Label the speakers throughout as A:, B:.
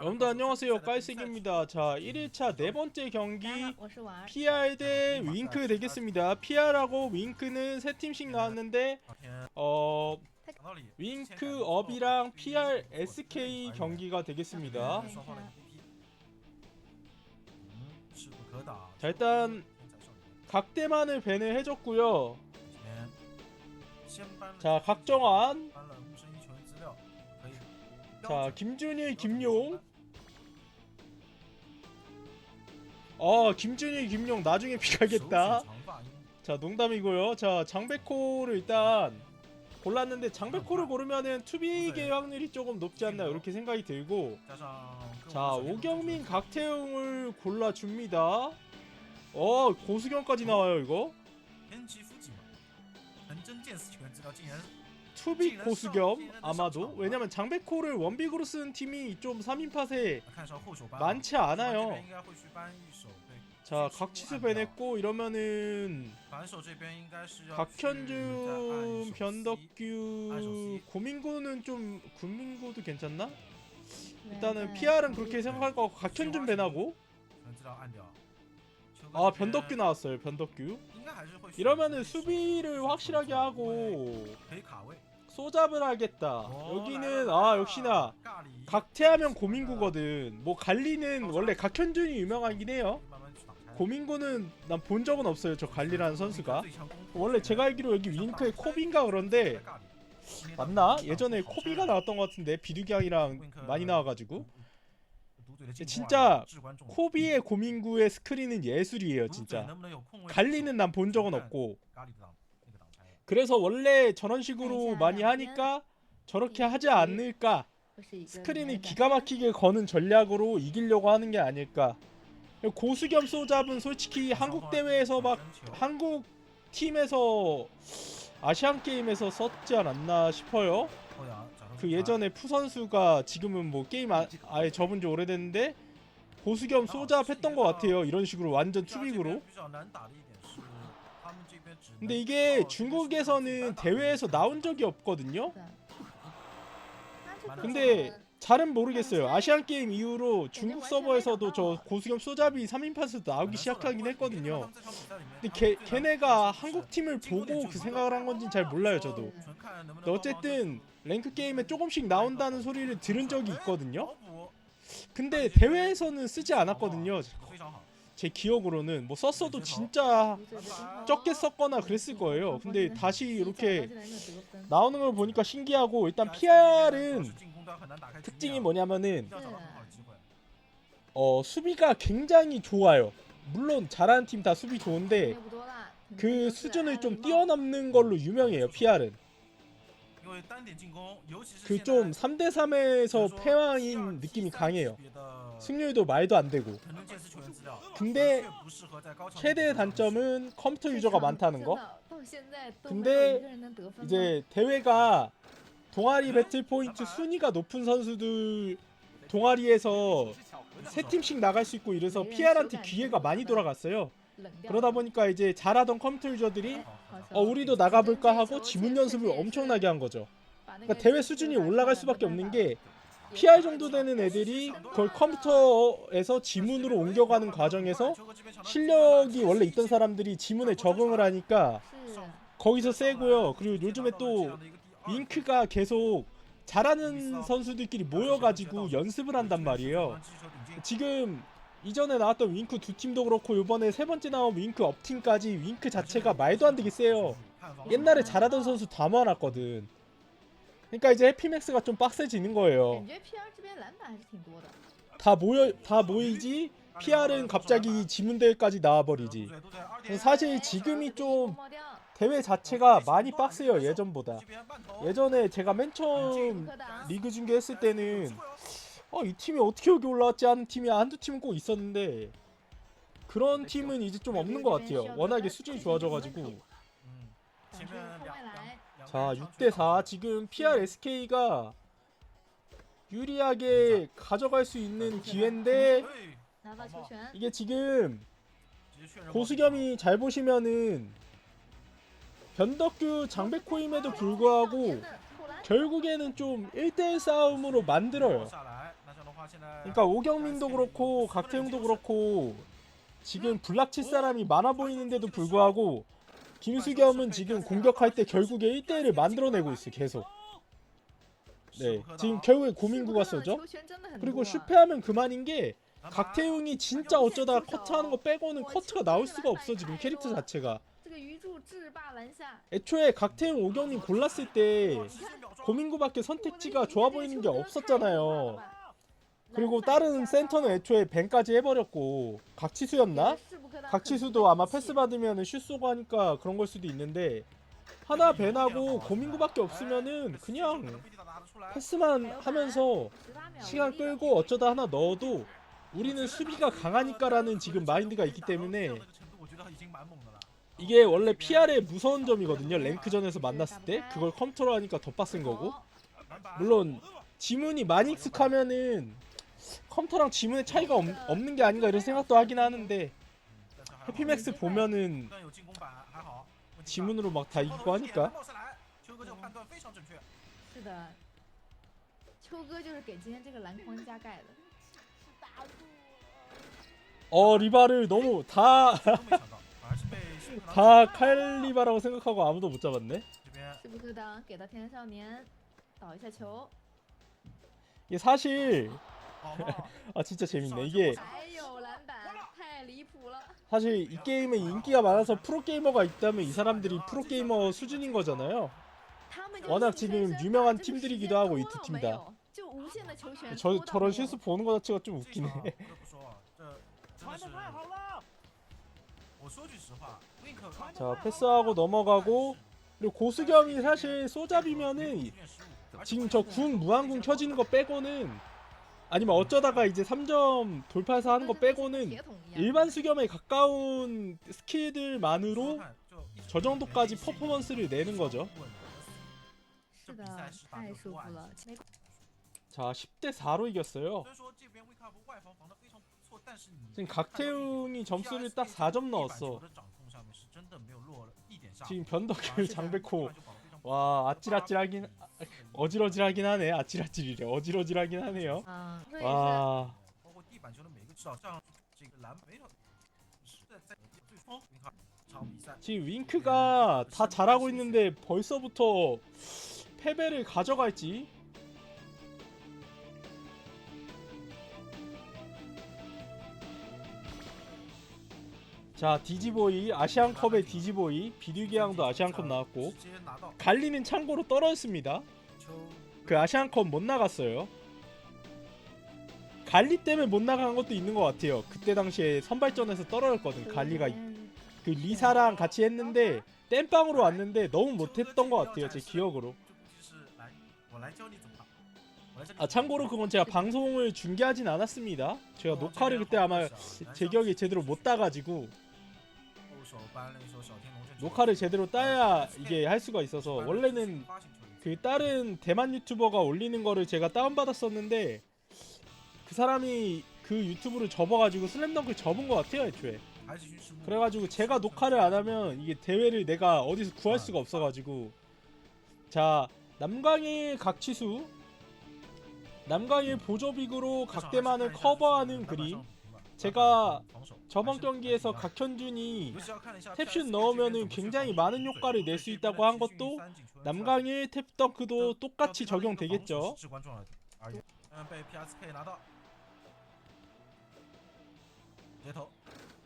A: 여러분들 안녕하세요 깔색입니다 자 1일차 네번째 경기 PR 대 윙크 되겠습니다 PR하고 윙크는 세팀씩 나왔는데 어 윙크 업이랑 PR SK 경기가 되겠습니다 자 일단 각대만을 벤을 해줬고요 자 각정환 자 김준일 김용. 어 김준일 김용 나중에 피가겠다. 자 농담이고요. 자 장백호를 일단 골랐는데 장백호를 고르면은 투비의 확률이 조금 높지 않나 이렇게 생각이 들고. 자 오경민 각태웅을 골라줍니다. 어 고수경까지 나와요 이거 투비 고수 겸 아마도. 왜냐면 장백호를 원빅으로 쓰는 팀이 좀 3인팟에 많지 않아요. 자 각치수 배냈고 이러면은 박현준 변덕규 고민구는 좀 군민구도 괜찮나? 일단은 PR은 그렇게 생각할 것 같고 각현준 배나고. 아 변덕규 나왔어요 변덕규. 이러면은 수비를 확실하게 하고 소잡을 하겠다. 여기는 아 역시나 각태하면 고민구거든. 뭐 갈리는 원래 각현준이 유명하긴 해요. 고민구는 난 본 적은 없어요 저 갈리라는 선수가. 원래 제가 알기로 여기 윙크에 코비인가 그런데 맞나? 예전에 코비가 나왔던 것 같은데 비두경이랑 많이 나와가지고. 진짜 코비의 고민구의 스크린은 예술이에요 진짜. 갈리는 난 본 적은 없고 그래서 원래 저런 식으로 많이 하니까 저렇게 하지 않을까. 스크린이 기가 막히게 거는 전략으로 이기려고 하는 게 아닐까. 고수겸 소잡은 솔직히 한국 대회에서 막 한국 팀에서 아시안 게임에서 썼지 않았나 싶어요. 그 예전에 푸 선수가 지금은 뭐 게임 아, 아예 접은 지 오래됐는데 고수겸 소잡 했던 것 같아요. 이런 식으로 완전 투빅으로. 근데 이게 중국에서는 대회에서 나온 적이 없거든요. 근데 잘은 모르겠어요. 아시안 게임 이후로 중국 서버에서도 저 고수겸 소잡이 3인팟에서 나오기 시작하긴 했거든요. 근데 걔, 걔네가 한국 팀을 보고 그 생각을 한 건지는 잘 몰라요, 저도. 근데 어쨌든 랭크 게임에 조금씩 나온다는 소리를 들은 적이 있거든요. 근데 대회에서는 쓰지 않았거든요. 제 기억으로는 뭐 썼어도 네, 진짜 적게 썼거나 그랬을 거예요. 근데 다시 이렇게 나오는 걸 보니까 신기하고 일단 PR은 특징이 뭐냐면은 어 수비가 굉장히 좋아요. 물론 잘하는 팀 다 수비 좋은데 그 수준을 좀 뛰어넘는 걸로 유명해요 PR은. 그 좀 3대 3에서 패왕인 느낌이 강해요. 승률도 말도 안 되고. 근데 최대 단점은 컴퓨터 유저가 많다는 거. 근데 이제 대회가 동아리 배틀 포인트 순위가 높은 선수들 동아리에서 세 팀씩 나갈 수 있고 이래서 PR한테 기회가 많이 돌아갔어요. 그러다 보니까 이제 잘하던 컴퓨터 유저들이 어, 우리도 나가볼까 하고 지문 연습을 엄청나게 한 거죠. 그러니까 대회 수준이 올라갈 수밖에 없는 게 PR 정도 되는 애들이 그걸 컴퓨터에서 지문으로 옮겨가는 과정에서 실력이 원래 있던 사람들이 지문에 적응을 하니까 거기서 세고요. 그리고 요즘에 또 잉크가 계속 잘하는 선수들끼리 모여가지고 연습을 한단 말이에요. 지금 이전에 나왔던 윙크 두 팀도 그렇고 이번에 세 번째 나온 윙크 업팀까지 윙크 자체가 말도 안 되게 세요. 옛날에 잘하던 선수 다 모아놨거든. 그러니까 이제 해피맥스가 좀 빡세지는 거예요. 다 모여 다 모이지 PR은 갑자기 지문대회까지 나와버리지. 사실 지금이 좀 대회 자체가 많이 빡세요 예전보다. 예전에 제가 맨 처음 리그 중계했을 때는 어, 이 팀이 어떻게 여기 올라왔지 하는 팀이 한두 팀은 꼭 있었는데 그런 팀은 이제 좀 없는 것 같아요. 워낙에 수준이 좋아져가지고.
B: 反出后外来
A: 자, 6대4 지금 PR SK가 유리하게 가져갈 수 있는 기회인데
B: 拿到球权
A: 이게 지금 고수겸이 잘 보시면은 변덕규 장백호임에도 불구하고
B: 上前的扣篮
A: 결국에는 좀 1대1 싸움으로 만들어요. 그러니까 오경민도 그렇고 각태용도 그렇고 지금 블락칠 사람이 많아 보이는데도 불구하고 김수겸은 지금 공격할 때 결국에 1대1을 만들어내고 있어요 계속. 네 지금 결국에 고민구가 써죠? 그리고 실패하면 그만인 게 각태용이 진짜 어쩌다가 커트하는 거 빼고는 커트가 나올 수가 없어 지금 캐릭터 자체가. 애초에 각태용 오경민 골랐을 때 고민구밖에 선택지가 좋아 보이는 게 없었잖아요. 그리고 다른 센터는 애초에 벤까지 해버렸고 각치수였나? 각치수도 아마 패스 받으면 슛 쏘고 하니까 그런 걸 수도 있는데 하나 벤하고 고민구밖에 없으면은 그냥 패스만 하면서 시간 끌고 어쩌다 하나 넣어도 우리는 수비가 강하니까라는 지금 마인드가 있기 때문에 이게 원래 PR의 무서운 점이거든요 랭크전에서 만났을 때. 그걸 컴퓨터로 하니까 더 빡센 거고. 물론 지문이 많이 익숙하면은 컴퓨터랑 지문의 차이가 없, 없는 게 아닌가 이런 생각도 하긴 하는데 해피맥스 보면은 지문으로 막 다 읽고 하니까
B: 是的，秋哥就是给今天这个篮筐加盖的。
A: 어 리바를 너무 다 다 칼리바라고 생각하고 아무도 못 잡았네.
B: 是不是的？给到天才少年，倒一下球。
A: 이게 사실 아 진짜 재밌네. 이게
B: 还有篮板，太离谱了。
A: 사실 이 게임에 인기가 많아서 프로 게이머가 있다면 이 사람들이 프로 게이머 수준인 거잖아요.
B: 他们
A: 워낙
B: 就是
A: 지금
B: 深深
A: 유명한
B: 把这个
A: 팀들이기도
B: 时间
A: 하고 이
B: 多
A: 두
B: 了
A: 팀
B: 没
A: 다.
B: 有就无限的球权
A: 저
B: 多到
A: 저런
B: 没有
A: 실수 보는 거 자체가 좀 웃기네.
C: 我说句实话，Wink
A: 자 패스하고 넘어가고 그리고 고수겸이 사실 소잡이면은 지금 저 궁 무한궁 켜지는 거 빼고는 아니면 어쩌다가 이제 3점 돌파해서 하는 거 빼고는 일반 수겸에 가까운 스킬들만으로 저 정도까지 퍼포먼스를 내는 거죠. 자, 10대 4로 이겼어요. 지금 각태웅이 점수를 딱 4점 넣었어. 지금 변덕을 장백호 와 아찔아찔하긴 어질어질하긴 하네. 아찔아찔이래. 어질어질하긴 하네요.
B: 嗯，这也是
A: 와
C: 包括地板球的每个指导，像这个篮没有是在在最初 Wink 场比赛
A: 지금 윙크가 다 잘하고 있는데 벌써부터 패배를 가져갈지 자 디지보이 아시안컵의 디지보이 비류기왕도 아시안컵 나왔고 갈리는 참고로 떨어졌습니다. 그 아시안컵 못 나갔어요. 갈리 때문에 못 나간 것도 있는 것 같아요. 그때 당시에 선발전에서 떨어졌거든 갈리가. 그 리사랑 같이 했는데 땜빵으로 왔는데 너무 못했던 것 같아요 제 기억으로. 아 참고로 그건 제가 방송을 중계하진 않았습니다. 제가 녹화를 그때 아마 제 기억이 제대로 못 따가지고. 녹화를 제대로 따야 이게 할 수가 있어서 원래는 그 다른 대만 유튜버가 올리는 거를 제가 다운받았었는데 그 사람이 그 유튜브를 접어가지고 슬램덩크를 접은 것 같아요 애초에. 그래가지고 제가 녹화를 안 하면 이게 대회를 내가 어디서 구할 수가 없어가지고. 자 남광의 각치수 남광의 보조빅으로 각대만을 커버하는 그림 제가 저번 경기에서 각현준이 탭슛 넣으면은 굉장히 많은 효과를 낼 수 있다고 한 것도 남강의 탭덩크도 똑같이 적용되겠죠
C: 嗯，被 PSK 拿到，接头，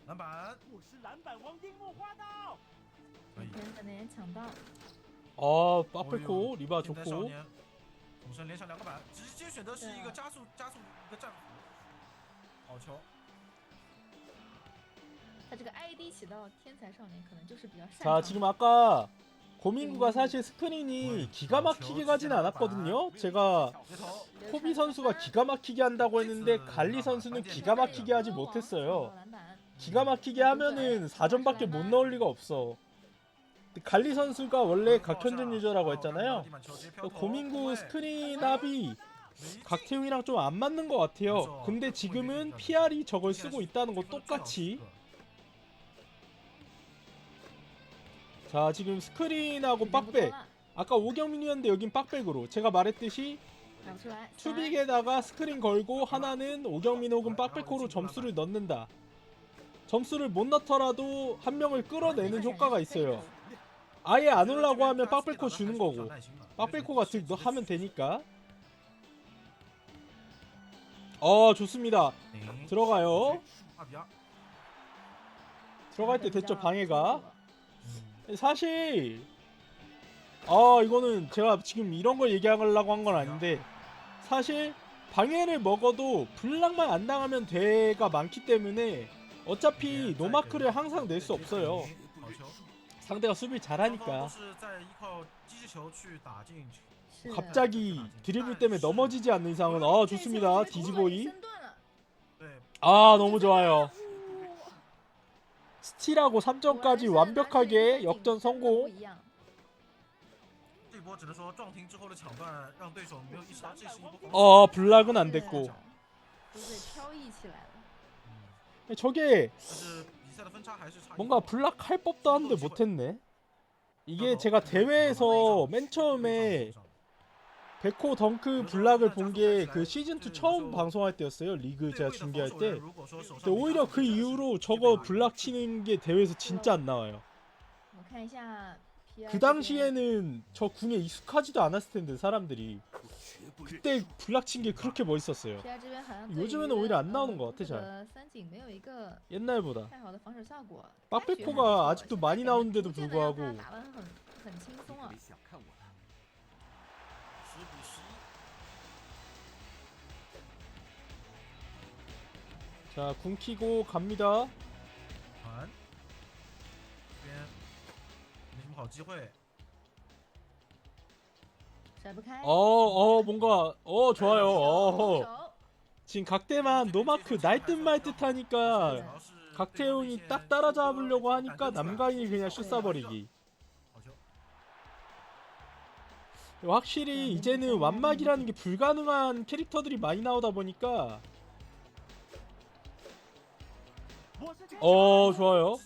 C: 篮板，
D: 我是篮板王樱木花道。
C: 可以。
B: 天才年抢到，
A: 아 빠페코 리바
C: 现在少
A: 좋고
C: 年统胜连上两个板，直接选择是一个加速加速一个战术，好球，
B: 他这个 ID 起到天才少年可能就是比较擅
A: 자
B: 长
A: 지금 아까 고민구가 사실 스크린이 기가 막히게 가진 않았거든요 제가
C: 接头，
A: 코비 선수가 기가 막히게 한다고 했는데 갈리 선수는 기가 막히게 하지 못했어요 기가 막히게 하면은 4점밖에 못 넣을 리가 없어 근데 갈리 선수가 원래 각현준 유저라고 했잖아요 그 고민구 스크린 합이 각태웅이랑 좀 안 맞는 것 같아요 근데 지금은 PR이 저걸 쓰고 있다는 거 똑같이 자 지금 스크린하고 음, 빡백. 아까 오경민이었는데 여긴 빡백으로. 제가 말했듯이 투빅에다가 스크린 걸고 하나는 오경민 혹은 빡백호로 점수를 넣는다. 점수를 못 넣더라도 한 명을 끌어내는 효과가 있어요. 아예 안 올라고 하면 빡백호 주는 거고. 빡백호가 득 하면 되니까. 어 좋습니다.
C: 네.
A: 들어가요.
C: 네.
A: 들어갈 때 됐죠 방해가? 사실 아 이거는 제가 지금 이런 걸 얘기하려고 한 건 아닌데 사실 방해를 먹어도 불락만 안 당하면 돼가 많기 때문에 어차피 노마크를 항상 낼 수 없어요. 상대가 수비를 잘하니까. 갑자기 드리블 때문에 넘어지지 않는 이상은 아 좋습니다 디지보이. 아 너무 좋아요. 스틸하고 3점까지 완벽하게 역전 성공
C: 这波只能说撞停之后的抢断让对手没有意识到这是一波防守。
A: 어 블락은 안 됐고
B: 都被飘逸起来了。
A: 저게
C: 但是比赛的分差还是差一
A: 뭔가
C: 波
A: 블락 할 법도 한데 못했네. 이게 제가 대회에서 맨 처음에 백호 덩크 블락을 본 게 그 시즌2 처음 방송할 때였어요. 리그 제가 준비할 때. 근데 오히려 그 이후로 저거 블락 치는 게 대회에서 진짜 안 나와요. 그 당시에는 저 궁에 익숙하지도 않았을 텐데 사람들이 그때 블락 친 게 그렇게 멋있었어요. 요즘에는 오히려 안 나오는 것 같아 잘. 옛날보다. 빡백호가 아직도 많이 나오는데도 불구하고 자, 궁 키고 갑니다.
C: 传，这边没什么好机会。
B: 甩不开。
A: 어, 어, 뭔가 어 좋아요.
B: 手
A: 어. 지금 각대만 노마크 날 듯 말 듯 하니까
C: 主要是
A: 각태용이 딱 따라잡으려고 하니까 남강이 그냥 슛 쏴버리기.
C: 好球，
A: 확실히 이제는 완막이라는 게 불가능한 캐릭터들이 많이 나오다 보니까 어 좋아요.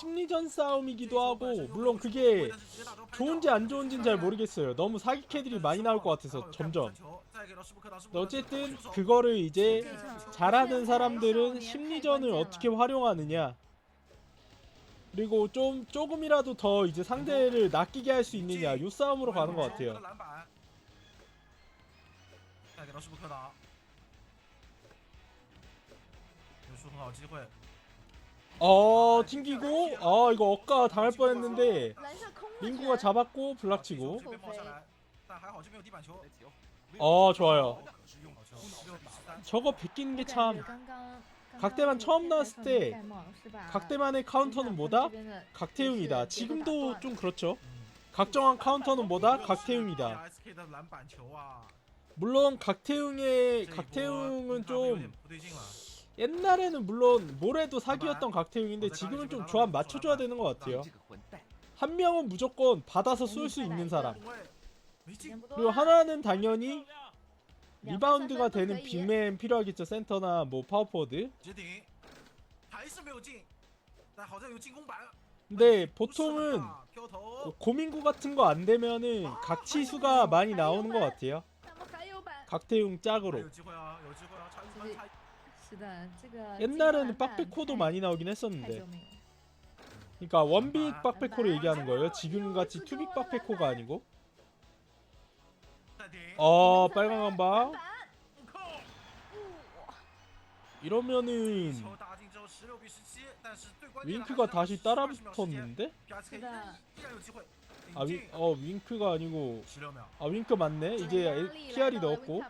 A: 심리전 싸움이기도 하고 물론 그게 좋은지 안 좋은지는 잘 모르겠어요. 너무 사기 캐들이 많이 나올 것 같아서 점점. 어쨌든 그거를 이제 잘하는 사람들은 심리전을 어떻게 활용하느냐. 그리고 좀 조금이라도 더 이제 상대를 낚이게 할 수 있느냐 요 싸움으로 가는 것 같아요. 어 튕기고 아 이거 억까 당할 뻔했는데
B: 篮下空了
A: 민구가
B: 居然
A: 잡았고 블락 치고
C: 这边冒下来，但还好这边有地板球，
A: 어 좋아요.
C: 好球，六比十三，
A: 저거 베끼는 게
B: 我感觉
A: 참
B: 刚刚
A: 각대만 처음 나왔을 때
B: 盖帽是吧
A: 각대만의 카운터는 뭐다?
B: 这边的
A: 각태웅이다. 지금도 좀 그렇죠.
C: 嗯，
A: 각정한 카운터는 뭐다? 각태웅이다.
C: SK 的篮板球啊，
A: 물론
C: 这
A: 각태웅의
C: 一波
A: 각태웅은
C: 他们有点
A: 좀
C: 不对劲了，
A: 옛날에는 물론 모래도 사기였던 각태용인데 지금은 좀 조합 맞춰줘야 되는 것 같아요. 한 명은 무조건 받아서 쏠 수 있는 사람. 그리고 하나는 당연히 리바운드가 되는 빅맨 필요하겠죠. 센터나 뭐 파워포워드. 근데 보통은
C: 그
A: 고민구 같은 거 안 되면은 각치수가 많이 나오는 것 같아요.
C: 각태용
A: 짝으로. 옛날에는 빡백호도 많이 나오긴 했었는데. 그러니까 원빅 빡백호를 얘기하는 거예요? 지금같이 투빅 빡백호가 아니고? 어 빨강 한방. 이러면은 윙크가 다시 따라 붙었는데? 아, 윙, 어, 윙크가 아니고. 아, 윙크 맞네. 이제 키알이 넣었고.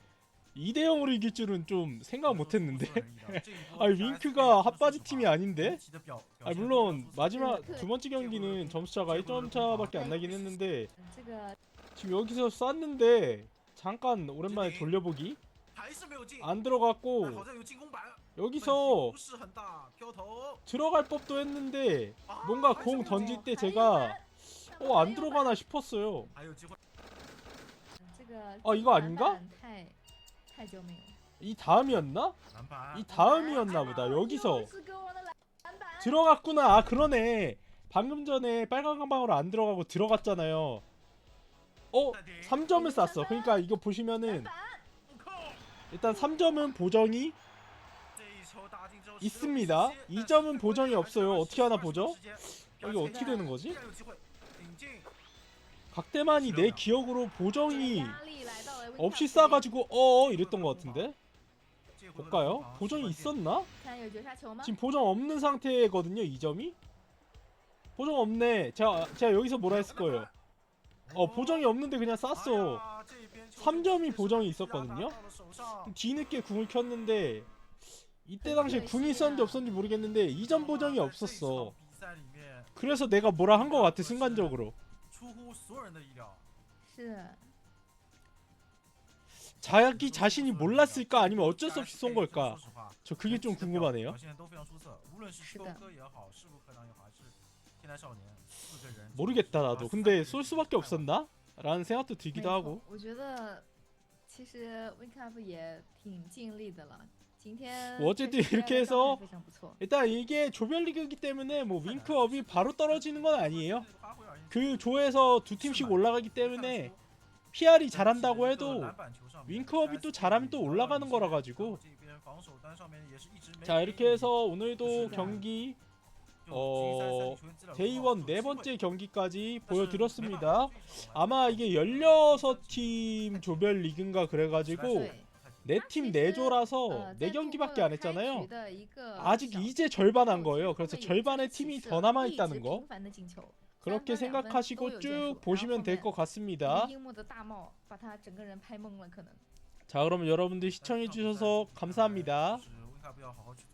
A: 2대 0으로 이길 줄은 좀 생각 못 했는데. 아, 윙크가 핫바지 팀이 아닌데? 아, 물론 마지막 두 번째 경기는 점수차가 1점 차밖에 안 나긴 했는데 지금 여기서 쐈는데 잠깐 오랜만에 돌려보기. 안 들어갔고 여기서 들어갈 법도 했는데 뭔가 공 던질 때 제가 어 안 들어가나 싶었어요. 아 이거 아닌가?
B: 板太太久没有。
A: 이 다음이었나?
C: 篮板
A: 이 다음이었나 보다. 여기서
B: 又是给我的篮篮板
A: 들어갔구나. 아 그러네. 방금 전에 빨간 가방으로 안 들어가고 들어갔잖아요. 어 3점을 쐈어. 그러니까 이거 보시면은
C: 扣，
A: 일단 3점은 보정이
C: 这一球打进之后
A: 있습니다. 2점은 보정이 없어요. 어떻게 하나 보죠? 여기 어떻게 되는 거지?
C: 依然有机会顶进，
A: 각대만이 내 기억으로 보정이
B: 压力来到了
A: 없이 싸가지고 어어 이랬던 것 같은데? 볼까요? 보정이 있었나? 지금 보정 없는 상태거든요 이 점이? 보정 없네. 제가, 제가 여기서 뭐라 했을 거예요? 어 보정이 없는데 그냥 쌌어. 3점이 보정이 있었거든요? 뒤늦게 궁을 켰는데 이때 당시에 궁이 있었는지 없었는지 모르겠는데 이전 보정이 없었어. 그래서 내가 뭐라 한 것 같아 순간적으로. 자기 자신이 몰랐을까 아니면 어쩔 수 없이 쏜 걸까? 저 그게 좀 궁금하네요.
C: 表现都非常出色，无论是
B: 是的
C: 秋哥也好，势不可挡也好，还是天才少年四个人
A: 모르겠다 나도. 근데 쏠 수밖에 없었나? 라는 생각도
B: 没
A: 들기도
B: 错
A: 하고.
B: 我觉得其实 Win Cup 也挺尽力的了。今天
A: 뭐 어쨌든
B: 确实
A: 이렇게
B: 表现
A: 해서
B: 非常不错。
A: 일단 이게 조별리그이기 때문에 뭐 윙크업이 바로 떨어지는 건 아니에요. 그 조에서 두 팀씩 올라가기 때문에 PR이 잘한다고 해도 윙크업이 또 잘하면 또 올라가는 거라 가지고. 자 이렇게 해서 오늘도 경기 어, 데이원 네 번째 경기까지 보여드렸습니다. 아마 이게 16팀 조별 리그인가 그래가지고 对네팀 네조라서 네 경기밖에 안 했잖아요. 아직 이제 절반 한 거예요. 그래서 절반의 팀이 더 남아 있다는 거. 그렇게 생각하시고 쭉 보시면 될 것 같습니다. 자 그러면 여러분들 시청해주셔서 감사합니다.
C: 네,